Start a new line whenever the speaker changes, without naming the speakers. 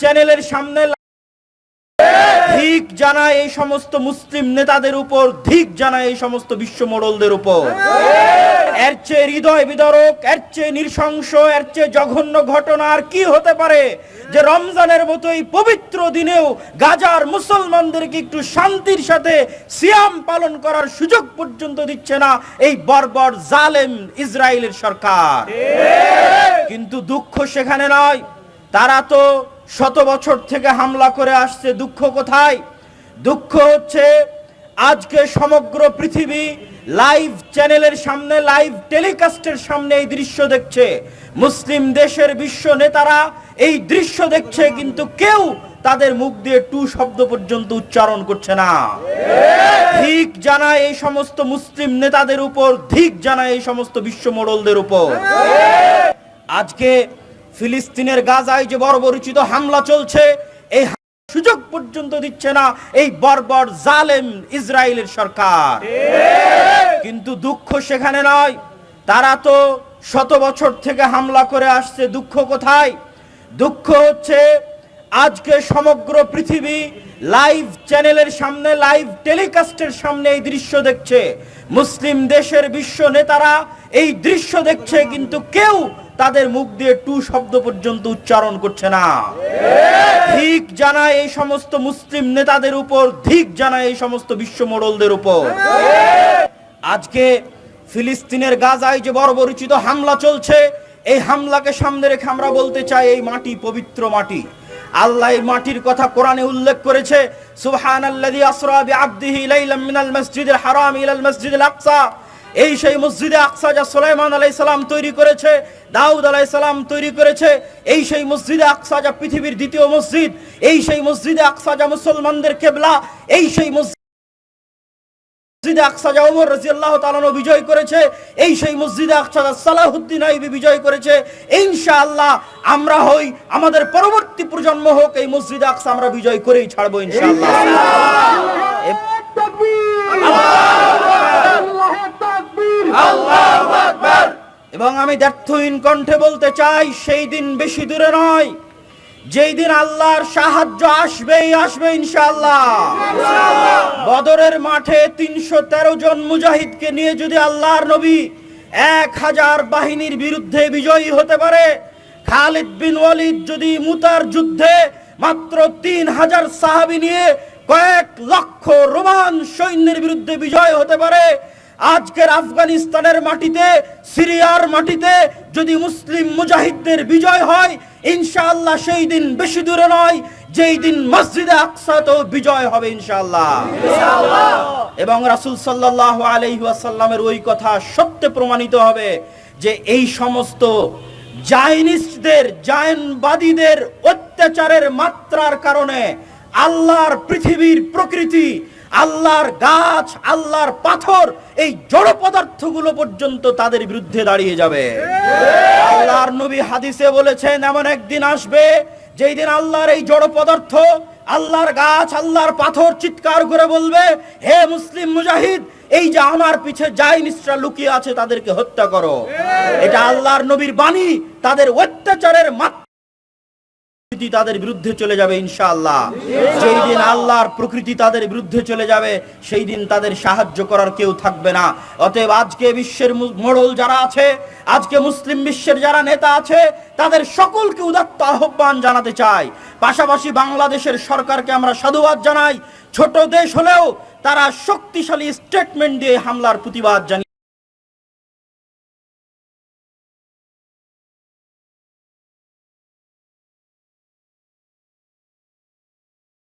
চ্যানেলের সামনে ধিক জানায় এই সমস্ত মুসলিম নেতাদের উপর ধিক জানায় এই সমস্ত বিশ্ব মোড়লদের উপর। এর চেয়ে হৃদয় বিদারক এর চেয়ে নৃশংস এর চেয়ে জঘন্য ঘটনা আর কি হতে পারে যে রমজানের মতো এই পবিত্র দিনেও গাজার মুসলমানদেরকে একটু শান্তির সাথে সিয়াম পালন করার সুযোগ পর্যন্ত দিচ্ছে না এই বর্বর জালেম ইসরায়েলের সরকার। কিন্তু দুঃখ সেখানে নয় তারা তো শত বছর থেকে হামলা করে আসছে, দুঃখ কোথায়? দুঃখ হচ্ছে আজকে সমগ্র পৃথিবী লাইভ চ্যানেলের সামনে, লাইভ টেলিকাস্টের সামনে এই দৃশ্য দেখছে। মুসলিম দেশের বিশ্ব নেতারা এই দৃশ্য দেখছে, কিন্তু কেউ তাদের মুখ দিয়ে টু শব্দ পর্যন্ত উচ্চারণ করছে না। ধিক জানায় এই সমস্ত মুসলিম নেতাদের উপর, ধিক জানায় এই সমস্ত বিশ্ব মোড়লদের উপর। আজকে ফিলিস্তিনের গাজায় যে বর্বরচিত হামলা চলছে, এই সুযোগ পর্যন্ত দিচ্ছে না এই বর্বর জালেম ইসরায়েলের সরকার। কিন্তু দুঃখ সেখানে নয়, তারা তো শত বছর থেকে হামলা করে আসছে, দুঃখ কোথায়? দুঃখ হচ্ছে আজকে সমগ্র পৃথিবী লাইভ চ্যানেলের সামনে, লাইভ টেলিকাস্টের সামনে এই দৃশ্য দেখছে। মুসলিম দেশের বিশ্ব নেতারা এই দৃশ্য দেখছে, কিন্তু কেউ তাদের মুখ দিয়ে টু শব্দ পর্যন্ত উচ্চারণ করছে না। ধিক জানায় এই সমস্ত মুসলিম নেতাদের উপর, ধিক জানায় এই সমস্ত বিশ্ব মোড়লদের উপর। আজকে ফিলিস্তিনের গাজায় যে বর্বরচিত হামলা চলছে, এই হামলাকে সামনে রেখে আমরা বলতে চাই এই মাটি পবিত্র মাটি। আল্লাহ এই মাটির কথা কোরআনে উল্লেখ করেছে, সুবহানাল্লাযী আসরা বিআবদিহি লাইলাম মিনাল মাসজিদিল হারাম ইলাল মাসজিদিল আকসা। এই সেই মসজিদে আকসা যা সুলাইমান আলাইহিস সালাম তৈরি করেছে দাউদ আলাইহিস সালাম তৈরি করেছে এই সেই মসজিদে আকসা যা পৃথিবীর দ্বিতীয় মসজিদ এই সেই মসজিদে আকসা যা মুসলমানদের কেবলা এই সেই মসজিদ মসজিদে আকসা যা ওমর রাদিয়াল্লাহু তাআলা বিজয় করেছে এই সেই মসজিদে আকসা যা সালাহুদ্দিন আইবি বিজয় করেছে। ইনশাআল্লাহ আমরা হই আমাদের পরবর্তী প্রজন্ম হোক এই মসজিদে আকসা আমরা বিজয় করেই ছাড়বো ইনশাআল্লাহ। এ- এবং আমি ব্যর্থহীন কণ্ঠে বলতে চাই সেই দিন বেশি দূরে নয় যেই দিন আল্লাহর সাহায্য আসবেই আসবে ইনশাআল্লাহ। বদরের মাঠে তিনশো তেরো জন মুজাহিদকে নিয়ে যদি আল্লাহর নবী এক হাজার বাহিনীর বিরুদ্ধে বিজয়ী হতে পারে খালিদ বিন ওয়ালিদ যদি মুতার যুদ্ধে মাত্র তিন হাজার সাহাবি নিয়ে কয়েক লক্ষ রোমান সৈন্যের বিরুদ্ধে বিজয় হতে পারে আজকের আফগানিস্তানের মাটিতে, সিরিয়ার মাটিতে যদি মুসলিম মুজাহিদদের বিজয় হয়, ইনশাআল্লাহ সেই দিন বেশি দূরে নয়, যেই দিন মসজিদে আকসাতেও বিজয় হবে ইনশাআল্লাহ। এবং রাসূল সাল্লাল্লাহু আলাইহি ওয়াসাল্লামের ওই কথা সত্যে প্রমাণিত হবে যে এই সমস্ত জাইনিস্টদের জায়নবাদীদের অত্যাচারের মাত্রার কারণে আল্লাহর পৃথিবীর প্রকৃতি আল্লাহর গাছ, আল্লাহর পাথর, এই জড় পদার্থগুলো পর্যন্ত তাদের বিরুদ্ধে দাঁড়িয়ে যাবে। আল্লাহর নবী হাদিসে বলেছেন, এমন একদিন আসবে যেই দিন আল্লাহর এই জড় পদার্থ, আল্লাহর গাছ, আল্লাহর পাথর চিৎকার করে বলবে, হে মুসলিম মুজাহিদ, এই যে আমার পিছে যাই নিশ্চয় লুকিয়ে আছে তাদেরকে হত্যা করো। এটা আল্লাহর নবীর বাণী, তাদের অত্যাচারের মাত্রা প্রকৃতি তাদের বিরুদ্ধে চলে যাবে ইনশাআল্লাহ। যেই দিন আল্লাহর প্রকৃতি তাদের বিরুদ্ধে চলে যাবে, সেই দিন তাদের সাহায্য করার কেউ থাকবে না। অতএব আজকে বিশ্বের মোড়ল যারা আছে, আজকে মুসলিম বিশ্বের যারা নেতা আছে, তাদের সকলকে উদাত্ত আহ্বান জানাতে চাই। পাশাপাশি বাংলাদেশের সরকারকে আমরা সাধুবাদ জানাই। ছোট দেশ হলেও তারা শক্তিশালী স্টেটমেন্ট দিয়ে হামলার প্রতিবাদ জানিয়ে